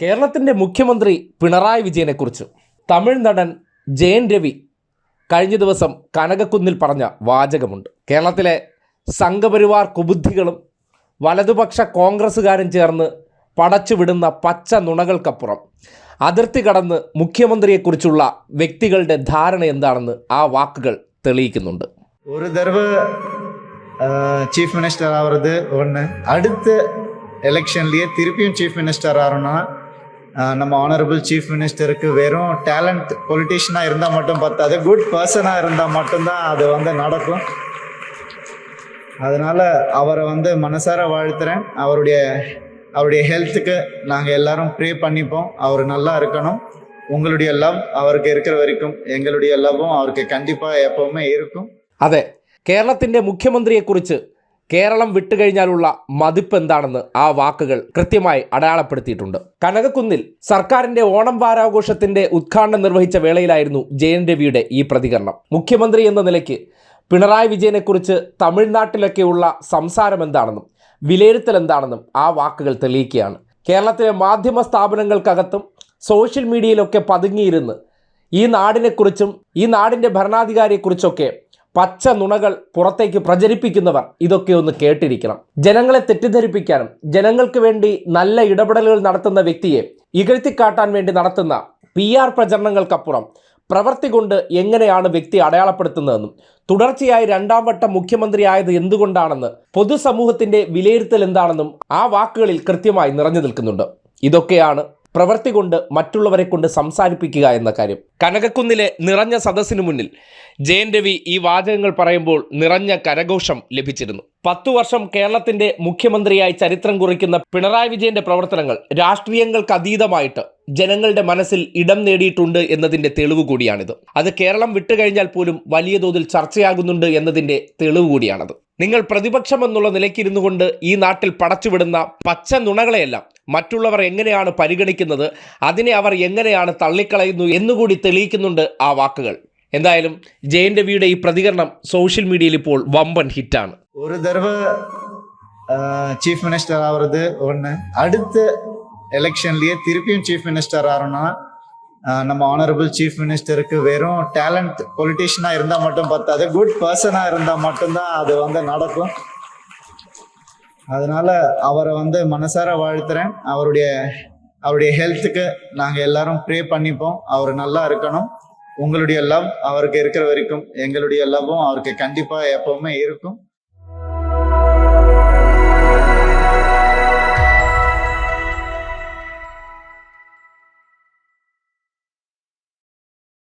കേരളത്തിൻ്റെ മുഖ്യമന്ത്രി പിണറായി വിജയനെക്കുറിച്ച് തമിഴ് നടൻ ജയൻ രവി കഴിഞ്ഞ ദിവസം കനകക്കുന്നിൽ പറഞ്ഞ വാചകമുണ്ട് കേരളത്തിലെ സംഘപരിവാർ കുബുദ്ധികളും വലതുപക്ഷ കോൺഗ്രസ്സുകാരും ചേർന്ന് പടച്ചുവിടുന്ന പച്ച നുണകൾക്കപ്പുറം അതിർത്തി കടന്ന് മുഖ്യമന്ത്രിയെക്കുറിച്ചുള്ള വ്യക്തികളുടെ ധാരണ എന്താണെന്ന് ആ വാക്കുകൾ തെളിയിക്കുന്നുണ്ട് ஒரு தடவை சீஃப் மினிஸ்டர் ஆகிறது ஒன்று அடுத்த எலெக்ஷன்லேயே திருப்பியும் சீஃப் மினிஸ்டர் ஆகிறோன்னா ஆஹ் நம்ம ஆனரபிள் சீஃப் மினிஸ்டருக்கு வெறும் டேலண்ட் பொலிட்டீஷியனாக இருந்தால் மட்டும் பத்தாது குட் பர்சனாக இருந்தால் மட்டும்தான் அது வந்து நடக்கும் அதனால் அவரை வந்து மனசார வாழ்த்துறேன் அவருடைய அவருடைய ஹெல்த்துக்கு நாங்கள் எல்லாரும் ப்ரே பண்ணிப்போம் அவர் நல்லா இருக்கணும் உங்களுடைய லவ் அவருக்கு இருக்கிற வரைக்கும் எங்களுடைய லவ்வும் அவருக்கு கண்டிப்பாக எப்போவுமே இருக்கும் അതെ കേരളത്തിൻ്റെ മുഖ്യമന്ത്രിയെക്കുറിച്ച് കേരളം വിട്ടുകഴിഞ്ഞാലുള്ള മതിപ്പ് എന്താണെന്ന് ആ വാക്കുകൾ കൃത്യമായി അടയാളപ്പെടുത്തിയിട്ടുണ്ട്. കനകക്കുന്നിൽ സർക്കാരിന്റെ ഓണം വാരാഘോഷത്തിന്റെ ഉദ്ഘാടനം നിർവഹിച്ച വേളയിലായിരുന്നു ജയൻ രവിയുടെ ഈ പ്രതികരണം. മുഖ്യമന്ത്രി എന്ന നിലയ്ക്ക് പിണറായി വിജയനെക്കുറിച്ച് തമിഴ്നാട്ടിലൊക്കെയുള്ള സംസാരം എന്താണെന്നും വിലയിരുത്തൽ എന്താണെന്നും ആ വാക്കുകൾ തെളിയിക്കുകയാണ്. കേരളത്തിലെ മാധ്യമ സ്ഥാപനങ്ങൾക്കകത്തും സോഷ്യൽ മീഡിയയിലൊക്കെ പതുങ്ങിയിരുന്ന് ഈ നാടിനെക്കുറിച്ചും ഈ നാടിന്റെ ഭരണാധികാരിയെക്കുറിച്ചൊക്കെ പച്ച നുണകൾ പുറത്തേക്ക് പ്രചരിപ്പിക്കുന്നവർ ഇതൊക്കെ ഒന്ന് കേട്ടിരിക്കണം. ജനങ്ങളെ തെറ്റിദ്ധരിപ്പിക്കാനും ജനങ്ങൾക്ക് വേണ്ടി നല്ല ഇടപെടലുകൾ നടത്തുന്ന വ്യക്തിയെ ഇകഴ്ത്തിക്കാട്ടാൻ വേണ്ടി നടത്തുന്ന പി ആർ പ്രചരണങ്ങൾക്കപ്പുറം പ്രവൃത്തി കൊണ്ട് എങ്ങനെയാണ് വ്യക്തി അടയാളപ്പെടുത്തുന്നതെന്നും തുടർച്ചയായി രണ്ടാം വട്ടം മുഖ്യമന്ത്രിയായത് എന്തുകൊണ്ടാണെന്ന് പൊതുസമൂഹത്തിന്റെ വിലയിരുത്തൽ എന്താണെന്നും ആ വാക്കുകളിൽ കൃത്യമായി നിറഞ്ഞു നിൽക്കുന്നുണ്ട്. ഇതൊക്കെയാണ് പ്രവൃത്തി കൊണ്ട് മറ്റുള്ളവരെ കൊണ്ട് സംസാരിപ്പിക്കുക എന്ന കാര്യം. കനകക്കുന്നിലെ നിറഞ്ഞ സദസ്സിനു മുന്നിൽ ജയൻ രവി ഈ വാചകങ്ങൾ പറയുമ്പോൾ നിറഞ്ഞ കരഘോഷം ലഭിച്ചിരുന്നു. പത്തു വർഷം കേരളത്തിന്റെ മുഖ്യമന്ത്രിയായി ചരിത്രം കുറിക്കുന്ന പിണറായി വിജയന്റെ പ്രവർത്തനങ്ങൾ രാഷ്ട്രീയങ്ങൾക്ക് അതീതമായിട്ട് ജനങ്ങളുടെ മനസ്സിൽ ഇടം നേടിയിട്ടുണ്ട് എന്നതിന്റെ തെളിവ് കൂടിയാണിത്. അത് കേരളം വിട്ടുകഴിഞ്ഞാൽ പോലും വലിയ തോതിൽ ചർച്ചയാകുന്നുണ്ട് എന്നതിന്റെ തെളിവ് കൂടിയാണത്. നിങ്ങൾ പ്രതിപക്ഷം എന്നുള്ള നിലയ്ക്കിരുന്നു കൊണ്ട് ഈ നാട്ടിൽ പടച്ചുവിടുന്ന പച്ച നുണകളെയെല്ലാം മറ്റുള്ളവർ എങ്ങനെയാണ് പരിഗണിക്കുന്നത് അതിനെ അവർ എങ്ങനെയാണ് തള്ളിക്കളയുന്നു എന്നുകൂടി തെളിയിക്കുന്നുണ്ട് ആ വാക്കുകൾ എന്തായാലും ജയൻ രവിയുടെ ഈ പ്രതികരണം സോഷ്യൽ മീഡിയയിൽ ഇപ്പോൾ വമ്പൻ ഹിറ്റാണ് ஒரு தடவை சீஃப் மினிஸ்டர் ஆகிறது ஒன்று அடுத்த எலெக்ஷன்லேயே திருப்பியும் சீஃப் மினிஸ்டர் ஆகிறோன்னா ஆஹ் நம்ம ஆனரபிள் சீஃப் மினிஸ்டருக்கு வெறும் டேலண்ட் பொலிட்டிஷியனாக இருந்தால் மட்டும் பத்தாது குட் பர்சனாக இருந்தால் மட்டும்தான் அது வந்து நடக்கும். அதனால அவரை வந்து மனசார வாழ்த்துறேன். அவருடைய அவருடைய ஹெல்த்துக்கு நாங்கள் எல்லாரும் ப்ரே பண்ணிப்போம். அவர் நல்லா இருக்கணும். உங்களுடைய லவ் அவருக்கு இருக்கிற வரைக்கும் எங்களுடைய லவ்வும் அவருக்கு கண்டிப்பாக எப்பவுமே இருக்கும்.